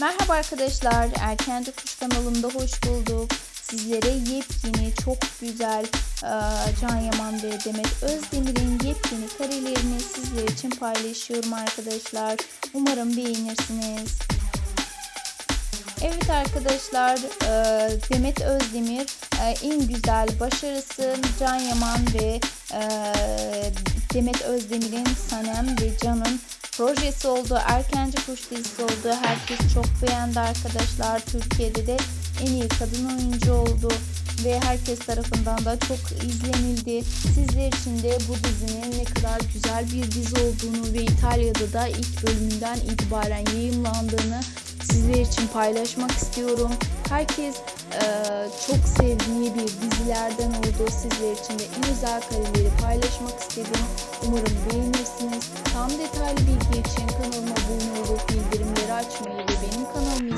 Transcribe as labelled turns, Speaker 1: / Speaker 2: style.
Speaker 1: Merhaba arkadaşlar, Erkenci Kuş kanalımda hoş bulduk. Sizlere yepyeni, çok güzel e, Can Yaman ve Demet Özdemir'in yepyeni karelerini sizler için paylaşıyorum arkadaşlar. Umarım beğenirsiniz. Evet arkadaşlar, e, Demet Özdemir e, en güzel başarısı Can Yaman ve Demet Özdemir'in Sanem ve Can'ın projesi oldu. Erkenci Kuş dizisi oldu. Herkes çok beğendi arkadaşlar. Türkiye'de de en iyi kadın oyuncu oldu ve herkes tarafından da çok izlenildi. Sizler için de bu dizinin ne kadar güzel bir dizi olduğunu ve İtalya'da da ilk bölümünden itibaren yayınlandığını sizler için paylaşmak istiyorum. Herkes e, çok sevdiği bir dizilerden oldu. Sizler için de en özel kareleri paylaşmak istedim. Umarım beğenirsiniz. Açmayı ve benim kanalımı